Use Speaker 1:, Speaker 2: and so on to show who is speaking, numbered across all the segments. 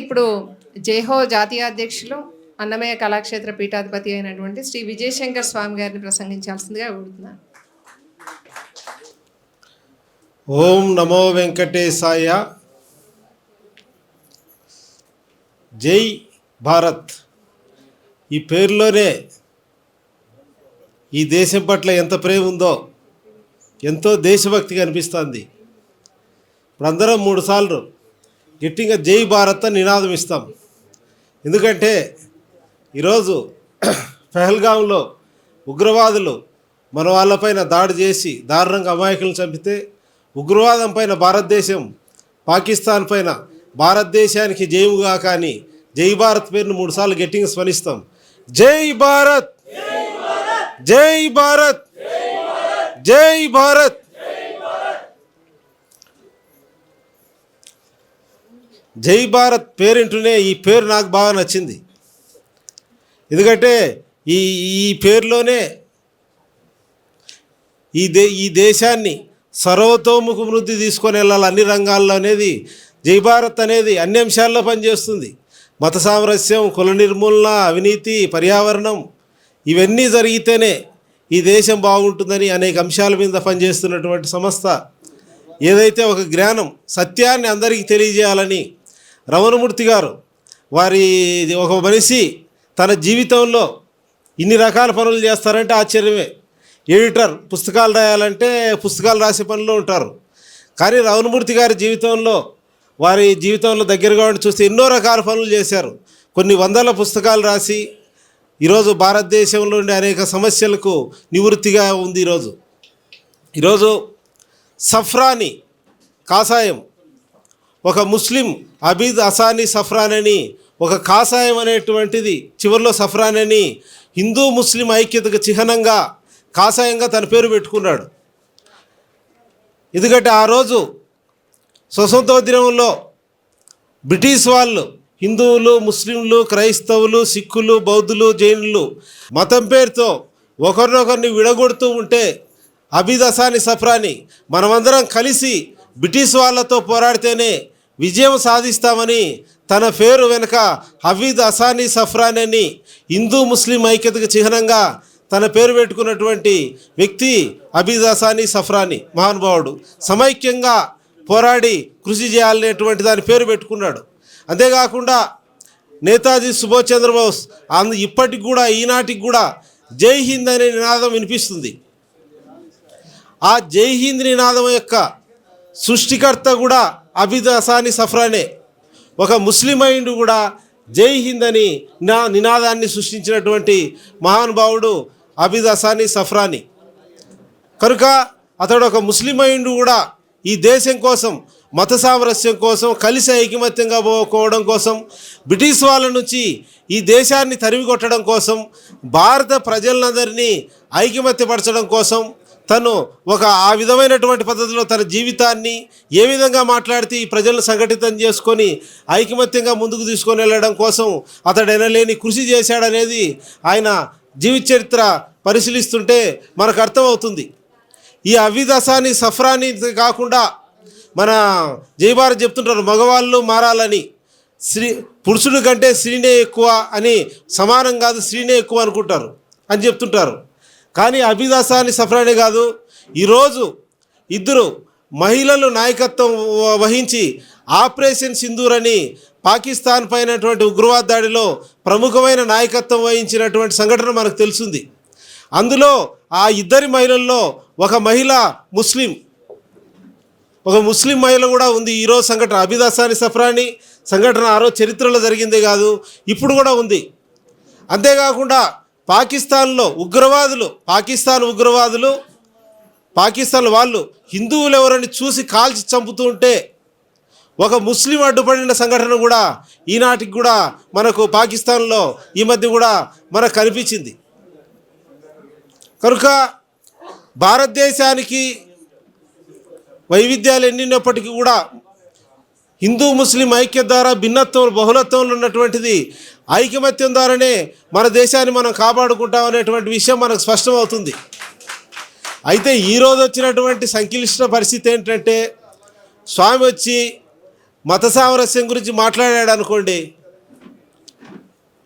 Speaker 1: ఇప్పుడు జేహో జాతీయ అధ్యక్షులు అన్నమయ్య కళాక్షేత్ర పీఠాధిపతి అయినటువంటి శ్రీ విజయశంకర్ స్వామి గారిని ప్రసంగించాల్సిందిగా కోరుతున్నాను
Speaker 2: ఓం నమో వెంకటేశాయ. జై భారత్. ఈ పేరులోనే ఈ దేశం పట్ల ఎంత ప్రేమ ఉందో ఎంతో దేశభక్తి కనిపిస్తుంది. ఇప్పుడు అందరం మూడు సార్లు గట్టిగా జై భారత్ అని నినాదం ఇస్తాం. ఎందుకంటే ఈరోజు పెహల్గాంలో ఉగ్రవాదులు మన వాళ్ళపైన దాడి చేసి దారుణంగా అమాయకులను చంపితే ఉగ్రవాదం పైన భారతదేశం పాకిస్తాన్ పైన భారతదేశానికి జయముగా కానీ జై భారత్ పేరును మూడుసార్లు గట్టిగా స్మరిస్తాం. జై భారత్! జై భారత్! జై భారత్! జై భారత్ పేరింటూనే ఈ పేరు నాకు బాగా నచ్చింది. ఎందుకంటే ఈ ఈ పేరులోనే ఈ దే ఈ దేశాన్ని సర్వతోముఖ వృద్ధి తీసుకొని వెళ్ళాలి అన్ని రంగాల్లో అనేది జై భారత్ అనేది అన్ని అంశాల్లో పనిచేస్తుంది. మత సామరస్యం కుల నిర్మూలన అవినీతి పర్యావరణం ఇవన్నీ జరిగితేనే ఈ దేశం బాగుంటుందని అనేక అంశాల మీద పనిచేస్తున్నటువంటి సంస్థ. ఏదైతే ఒక జ్ఞానం సత్యాన్ని అందరికీ తెలియజేయాలని రమణమూర్తి గారు వారి ఒక మనిషి తన జీవితంలో ఇన్ని రకాల పనులు చేస్తారంటే ఆశ్చర్యమే. ఎడిటర్ పుస్తకాలు రాయాలంటే పుస్తకాలు రాసే పనిలో ఉంటారు. కానీ రమణమూర్తి గారి జీవితంలో వారి జీవితంలో దగ్గరగా ఉండి చూస్తే ఎన్నో రకాల పనులు చేశారు. కొన్ని వందల పుస్తకాలు రాసి ఈరోజు భారతదేశంలో ఉండే అనేక సమస్యలకు నివృత్తిగా ఉంది ఈరోజు. ఈరోజు సఫ్రాని కాషాయం ఒక ముస్లిం అబీద్ అసానీ సఫ్రాన్ అని ఒక కాషాయం అనేటువంటిది చివరిలో సఫ్రాన్ అని హిందూ ముస్లిం ఐక్యతకు చిహ్నంగా కాషాయంగా తన పేరు పెట్టుకున్నాడు. ఎందుకంటే ఆ రోజు స్వతంత్ర దినంలో బ్రిటిష్ వాళ్ళు హిందువులు ముస్లింలు క్రైస్తవులు సిక్కులు బౌద్ధులు జైనులు మతం పేరుతో ఒకరినొకరిని విడగొడుతూ ఉంటే అబీద్ సఫ్రాని మనమందరం కలిసి బ్రిటిష్ వాళ్ళతో పోరాడితేనే విజయం సాధిస్తామని తన పేరు వెనుక హఫీద్ అసానీ సఫ్రాన్ అని హిందూ ముస్లిం ఐక్యతకు చిహ్నంగా తన పేరు పెట్టుకున్నటువంటి వ్యక్తి హబీద్ అసానీ సఫ్రాని మహానుభావుడు సమైక్యంగా పోరాడి కృషి చేయాలనేటువంటి దాని పేరు పెట్టుకున్నాడు. అంతేకాకుండా నేతాజీ సుభాష్ చంద్రబోస్ అందు ఇప్పటికి కూడా ఈనాటికి కూడా జై హింద్ అనే నినాదం వినిపిస్తుంది. ఆ జై హింద్ నినాదం యొక్క సృష్టికర్త కూడా అబిద్ అసానీ సఫ్రానే. ఒక ముస్లిం అయిండు కూడా జై హింద్ అని నా నినాదాన్ని సృష్టించినటువంటి మహానుభావుడు అబిద్ అసానీ సఫ్రాని. కనుక అతడు ఒక ముస్లిం అయిండు కూడా ఈ దేశం కోసం మత సామరస్యం కోసం కలిసి ఐకమత్యంగా పోకోవడం కోసం బ్రిటిష్ వాళ్ళ నుంచి ఈ దేశాన్ని తరిమి కొట్టడం కోసం భారత ప్రజలందరినీ ఐకమత్యపరచడం కోసం తను ఒక ఆ విధమైనటువంటి పద్ధతిలో తన జీవితాన్ని ఏ విధంగా మాట్లాడితే ఈ ప్రజలను సంఘటితం చేసుకొని ఐకమత్యంగా ముందుకు తీసుకొని వెళ్ళడం కోసం అతడు ఎనలేని కృషి చేశాడనేది ఆయన జీవిత చరిత్ర పరిశీలిస్తుంటే మనకు అర్థమవుతుంది. ఈ అవిదసాని సఫ్రాని కాకుండా మన జయభారత్ చెప్తుంటారు మగవాళ్ళు మారాలని. స్త్రీ పురుషుడి కంటే స్త్రీనే ఎక్కువ అని సమానం కాదు స్త్రీనే ఎక్కువ అనుకుంటారు అని చెప్తుంటారు. కానీ అభిదాసాని సఫరానే కాదు. ఈరోజు ఇద్దరు మహిళలు నాయకత్వం వహించి ఆపరేషన్ సింధూర్ అని పాకిస్తాన్ పైనటువంటి ఉగ్రవాద దాడిలో ప్రముఖమైన నాయకత్వం వహించినటువంటి సంఘటన మనకు తెలిసింది. అందులో ఆ ఇద్దరి మహిళల్లో ఒక మహిళ ముస్లిం. ఒక ముస్లిం మహిళ కూడా ఉంది. ఈరోజు సంఘటన అభిదాసాని సఫరాని సంఘటన ఆ రోజు చరిత్రలో జరిగిందే కాదు. ఇప్పుడు కూడా ఉంది. అంతేకాకుండా పాకిస్తాన్లో ఉగ్రవాదులు పాకిస్తాన్ ఉగ్రవాదులు పాకిస్తాన్ వాళ్ళు హిందువులు ఎవరని చూసి కాల్చి చంపుతూ ఉంటే ఒక ముస్లిం అడ్డుపడిన సంఘటన కూడా ఈనాటికి కూడా మనకు పాకిస్తాన్లో ఈ మధ్య కూడా మనకు కనిపించింది. కనుక భారతదేశానికి వైవిధ్యాలు ఎన్నినప్పటికీ కూడా హిందూ ముస్లిం ఐక్యత ద్వారా భిన్నత్వం బహుళత్వంలో ఉన్నటువంటిది ఐకమత్యం ద్వారానే మన దేశాన్ని మనం కాపాడుకుంటాం అనేటువంటి విషయం మనకు స్పష్టమవుతుంది. అయితే ఈరోజు వచ్చినటువంటి సంక్లిష్ట పరిస్థితి ఏంటంటే స్వామి వచ్చి మత సామరస్యం గురించి మాట్లాడాడు అనుకోండి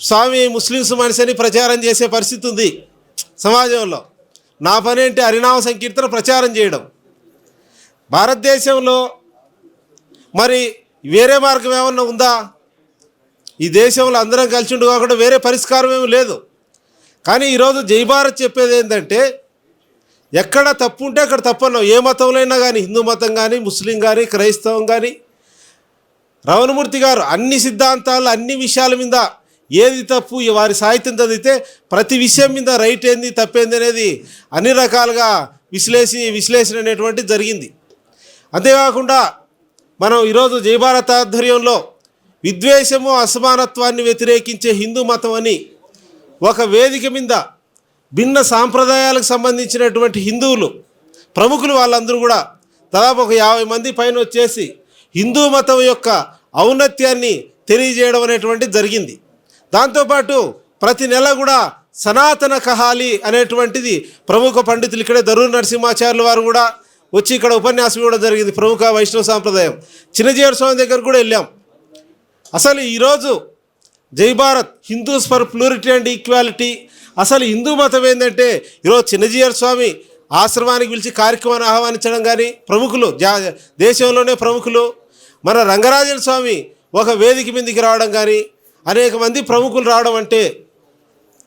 Speaker 2: స్వామి ముస్లిమ్స్ మనిషిని ప్రచారం చేసే పరిస్థితి ఉంది సమాజంలో. నా పని ఏంటి హరినామ సంకీర్తన ప్రచారం చేయడం. భారతదేశంలో మరి వేరే మార్గం ఏమన్నా ఉందా? ఈ దేశంలో అందరం కలిసి ఉండు కాకుండా వేరే పరిష్కారం ఏమి లేదు. కానీ ఈరోజు జైభారత్ చెప్పేది ఏంటంటే ఎక్కడ తప్పు ఉంటే అక్కడ తప్పన్నాం ఏ మతంలో అయినా కానీ హిందూ మతం కానీ ముస్లిం కానీ క్రైస్తవం కానీ రవణమూర్తి గారు అన్ని సిద్ధాంతాలు అన్ని విషయాల మీద ఏది తప్పు వారి సాహిత్యం చదివితే ప్రతి విషయం మీద రైట్ ఏంది తప్పేంది అనేది అన్ని రకాలుగా విశ్లేషి విశ్లేషణ అనేటువంటి జరిగింది. అంతేకాకుండా మనం ఈరోజు జయభారత్ ఆధ్వర్యంలో విద్వేషము అసమానత్వాన్ని వ్యతిరేకించే హిందూ మతం అని ఒక వేదిక మీద భిన్న సాంప్రదాయాలకు సంబంధించినటువంటి హిందువులు ప్రముఖులు వాళ్ళందరూ కూడా దాదాపు ఒక యాభై మంది పైన వచ్చేసి హిందూ మతం యొక్క ఔన్నత్యాన్ని తెలియజేయడం అనేటువంటి జరిగింది. దాంతోపాటు ప్రతి నెల కూడా సనాతన కహాలి అనేటువంటిది ప్రముఖ పండితులు ఇక్కడే దరూర్ నరసింహాచార్యులు వారు కూడా వచ్చి ఇక్కడ ఉపన్యాసం కూడా జరిగింది. ప్రముఖ వైష్ణవ సాంప్రదాయం. చిన్నజీవర స్వామి దగ్గర కూడా వెళ్ళాం. అసలు ఈరోజు జై Bharat Hindus for plurality and equality. అసలు హిందూ మతం ఏంటంటే ఈరోజు చిన్నజీయర్ స్వామి ఆశ్రమానికి పిలిచి కార్యక్రమాన్ని ఆహ్వానించడం కానీ ప్రముఖులు జా దేశంలోనే ప్రముఖులు. మన రంగరాజన్ స్వామి ఒక వేదిక మీదకి రావడం కానీ అనేక మంది ప్రముఖులు రావడం అంటే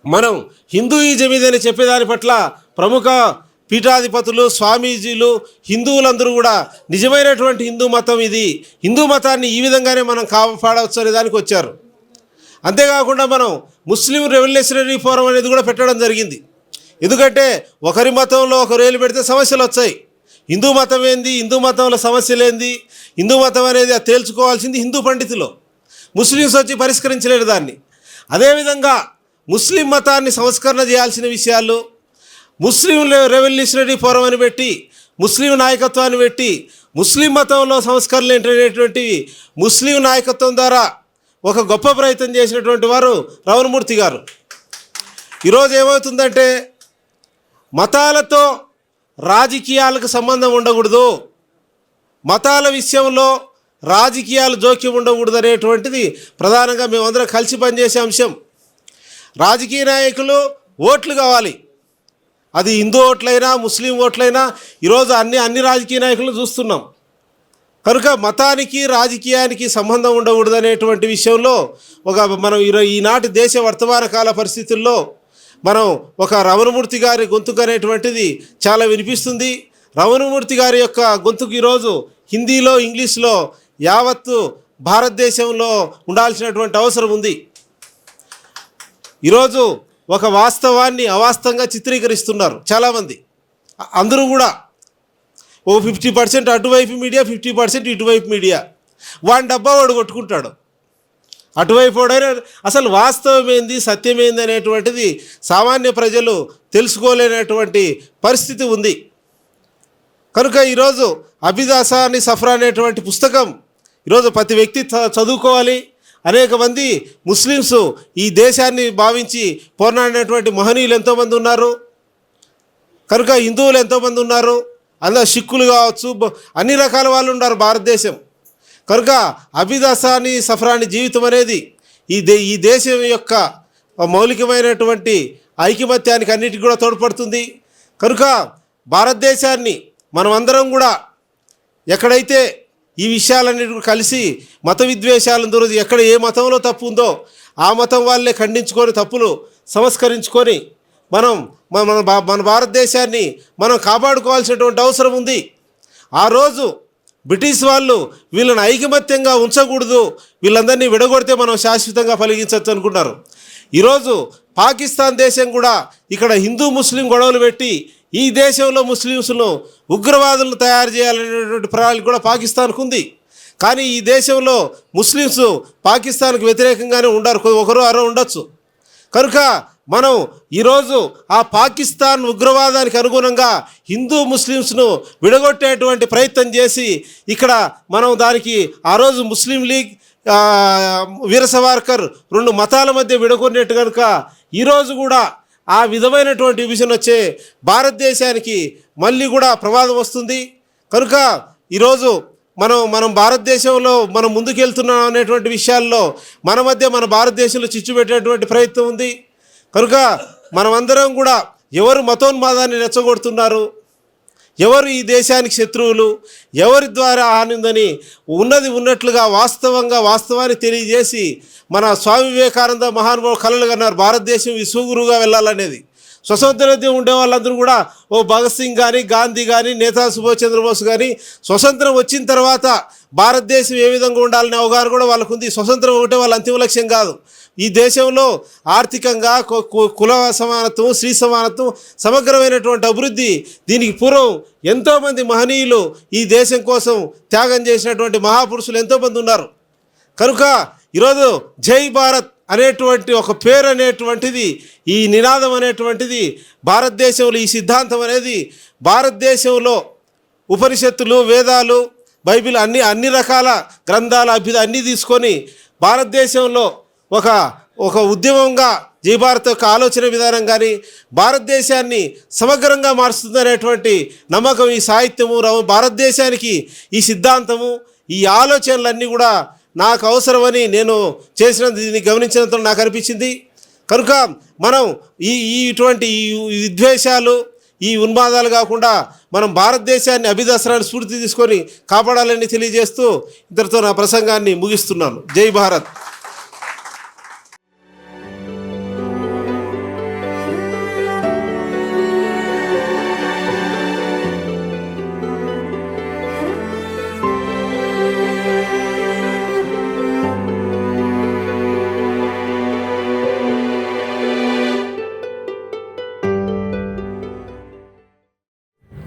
Speaker 2: మనం హిందూయిజం ఇదని చెప్పేదాని పట్ల ప్రముఖ పీఠాధిపతులు స్వామీజీలు హిందువులందరూ కూడా నిజమైనటువంటి హిందూ మతం ఇది. హిందూ మతాన్ని ఈ విధంగానే మనం కాపాడవచ్చు అనే దానికి వచ్చారు. అంతేకాకుండా మనం ముస్లిం రెవల్యూషనరీ ఫోరం అనేది కూడా పెట్టడం జరిగింది. ఎందుకంటే ఒకరి మతంలో ఒకరు వేలు పెడితే సమస్యలు వచ్చాయి. హిందూ మతం ఏంది? హిందూ మతంలో సమస్యలు ఏంది? హిందూ మతం అనేది అది తేల్చుకోవాల్సింది హిందూ పండితులు. ముస్లిమ్స్ వచ్చి పరిష్కరించలేరు దాన్ని. అదేవిధంగా ముస్లిం మతాన్ని సంస్కరణ చేయాల్సిన విషయాలు ముస్లిం రెవల్యూషనరీ ఫోరం అని పెట్టి ముస్లిం నాయకత్వాన్ని పెట్టి ముస్లిం మతంలో సంస్కరణలు ఏంటనేటువంటివి ముస్లిం నాయకత్వం ద్వారా ఒక గొప్ప ప్రయత్నం చేసినటువంటి వారు రవణమూర్తి గారు. ఈరోజు ఏమవుతుందంటే మతాలతో రాజకీయాలకు సంబంధం ఉండకూడదు. మతాల విషయంలో రాజకీయాలు జోక్యం ఉండకూడదు అనేటువంటిది ప్రధానంగా మేమందరం కలిసి పనిచేసే అంశం. రాజకీయ నాయకులు ఓట్లు కావాలి. అది హిందూ ఓట్లైనా ముస్లిం ఓట్లైనా ఈరోజు అన్ని అన్ని రాజకీయ నాయకులను చూస్తున్నాం. కనుక మతానికి రాజకీయానికి సంబంధం ఉండకూడదు అనేటువంటి విషయంలో ఒక మనం ఈరో ఈనాటి దేశ వర్తమాన కాల పరిస్థితుల్లో మనం ఒక రమణమూర్తి గారి గొంతుకు అనేటువంటిది చాలా వినిపిస్తుంది. రమణమూర్తి గారి యొక్క గొంతుకు ఈరోజు హిందీలో ఇంగ్లీష్లో యావత్తు భారతదేశంలో ఉండాల్సినటువంటి అవసరం ఉంది. ఈరోజు ఒక వాస్తవాన్ని అవాస్తవంగా చిత్రీకరిస్తున్నారు చాలామంది. అందరూ కూడా. ఓ ఫిఫ్టీ పర్సెంట్ అటువైపు మీడియా ఫిఫ్టీ పర్సెంట్ ఇటువైపు మీడియా. వాడి డబ్బా వాడు కొట్టుకుంటాడు. అటువైపు వాడైనా అసలు వాస్తవం ఏంది సత్యం ఏంది అనేటువంటిది సామాన్య ప్రజలు తెలుసుకోలేనటువంటి పరిస్థితి ఉంది. కనుక ఈరోజు అభిదాసాని సఫరా అనేటువంటి పుస్తకం ఈరోజు ప్రతి వ్యక్తి చ- చదువుకోవాలి. అనేక మంది ముస్లిమ్స్ ఈ దేశాన్ని భావించి పోరాడినటువంటి మహనీయులు ఎంతోమంది ఉన్నారు? కనుక హిందువులు ఎంతోమంది ఉన్నారు? అందులో సిక్కులు కావచ్చు అన్ని రకాల వాళ్ళు ఉన్నారు భారతదేశం. కనుక అభిదాసాని సఫరాని జీవితం అనేది ఈ దే ఈ దేశం యొక్క మౌలికమైనటువంటి ఐకమత్యానికి అన్నిటికీ కూడా తోడ్పడుతుంది. కనుక భారతదేశాన్ని మనమందరం కూడా ఎక్కడైతే ఈ విషయాలన్నిటి కలిసి మత విద్వేషాలను దూరం ఎక్కడ ఏ మతంలో తప్పు ఉందో ఆ మతం వాళ్ళే ఖండించుకొని తప్పులు సంస్కరించుకొని మనం మన మన మన భారతదేశాన్ని మనం కాపాడుకోవాల్సినటువంటి అవసరం ఉంది. ఆ రోజు బ్రిటిష్ వాళ్ళు వీళ్ళని ఐకమత్యంగా ఉంచకూడదు. వీళ్ళందరినీ విడగొడితే మనం శాశ్వతంగా ఫలిగించవచ్చు అనుకున్నారు. ఈరోజు పాకిస్తాన్ దేశం కూడా ఇక్కడ హిందూ ముస్లిం గొడవలు పెట్టి ఈ దేశంలో ముస్లిమ్స్ను ఉగ్రవాదులను తయారు చేయాలనేటువంటి ప్రణాళిక కూడా పాకిస్తాన్కు ఉంది. కానీ ఈ దేశంలో ముస్లిమ్స్ పాకిస్తాన్కు వ్యతిరేకంగానే ఉండరు. ఒకరు అరో ఉండొచ్చు. కనుక మనం ఈరోజు ఆ పాకిస్తాన్ ఉగ్రవాదానికి అనుగుణంగా హిందూ ముస్లిమ్స్ను విడగొట్టేటువంటి ప్రయత్నం చేసి ఇక్కడ మనం దానికి ఆ రోజు ముస్లిం లీగ్ వీర సవార్కర్ రెండు మతాల మధ్య విడగొట్టినట్టు కనుక ఈరోజు కూడా ఆ విధమైనటువంటి విభజన వచ్చే భారతదేశానికి మళ్ళీ కూడా ప్రమాదం వస్తుంది. కనుక ఈరోజు మనం మనం భారతదేశంలో మనం ముందుకెళ్తున్నాం అనేటువంటి విషయాల్లో మన మధ్య మన భారతదేశంలో చిచ్చు పెట్టేటువంటి ప్రయత్నం ఉంది. కనుక మనమందరం కూడా ఎవరు మతోన్మాదాన్ని రెచ్చగొడుతున్నారు? ఎవరు ఈ దేశానికి శత్రువులు? ఎవరి ద్వారా ఆనిందని ఉన్నది ఉన్నట్లుగా వాస్తవంగా వాస్తవాన్ని తెలియజేసి మన స్వామి వివేకానంద మహానుభావు కళలు కన్నారు భారతదేశం విశ్వగురువుగా వెళ్ళాలనేది. స్వతంత్రం ఉండే వాళ్ళందరూ కూడా ఓ భగత్ సింగ్ కానీ గాంధీ కానీ నేతా సుభాష్ చంద్రబోస్ కానీ స్వతంత్రం వచ్చిన తర్వాత భారతదేశం ఏ విధంగా ఉండాలనే అవగాహన కూడా వాళ్ళకు ఉంది స్వతంత్రం ఒకటే వాళ్ళ అంతిమ లక్ష్యం కాదు. ఈ దేశంలో ఆర్థికంగా కు- కుల సమానత్వం స్త్రీ సమానత్వం సమగ్రమైనటువంటి అభివృద్ధి దీనికి పూర్వం ఎంతోమంది మహనీయులు ఈ దేశం కోసం త్యాగం చేసినటువంటి మహాపురుషులు ఎంతోమంది ఉన్నారు. కనుక ఈరోజు జై భారత్ అనేటువంటి ఒక పేరు అనేటువంటిది ఈ నినాదం అనేటువంటిది భారతదేశంలో ఈ సిద్ధాంతం అనేది భారతదేశంలో ఉపనిషత్తులు వేదాలు బైబిల్ అన్ని అన్ని రకాల గ్రంథాల అభ్యుద అన్నీ తీసుకొని భారతదేశంలో ఒక ఒక ఉద్యమంగా జై భారత్ యొక్క ఆలోచన విధానం కానీ భారతదేశాన్ని సమగ్రంగా మారుస్తుందనేటువంటి నమ్మకం ఈ సాహిత్యము భారతదేశానికి ఈ సిద్ధాంతము ఈ ఆలోచనలన్నీ కూడా నాకు అవసరమని నేను చేసిన దీన్ని గమనించినంత నాకు అనిపించింది. కనుక మనం ఈ ఈ ఇటువంటి ఈ విద్వేషాలు ఈ ఉన్మాదాలు కాకుండా మనం భారతదేశాన్ని అభిదసరాన్ని స్ఫూర్తి తీసుకొని కాపాడాలని తెలియజేస్తూ ఇద్దరితో నా ప్రసంగాన్ని ముగిస్తున్నాను. జై భారత్!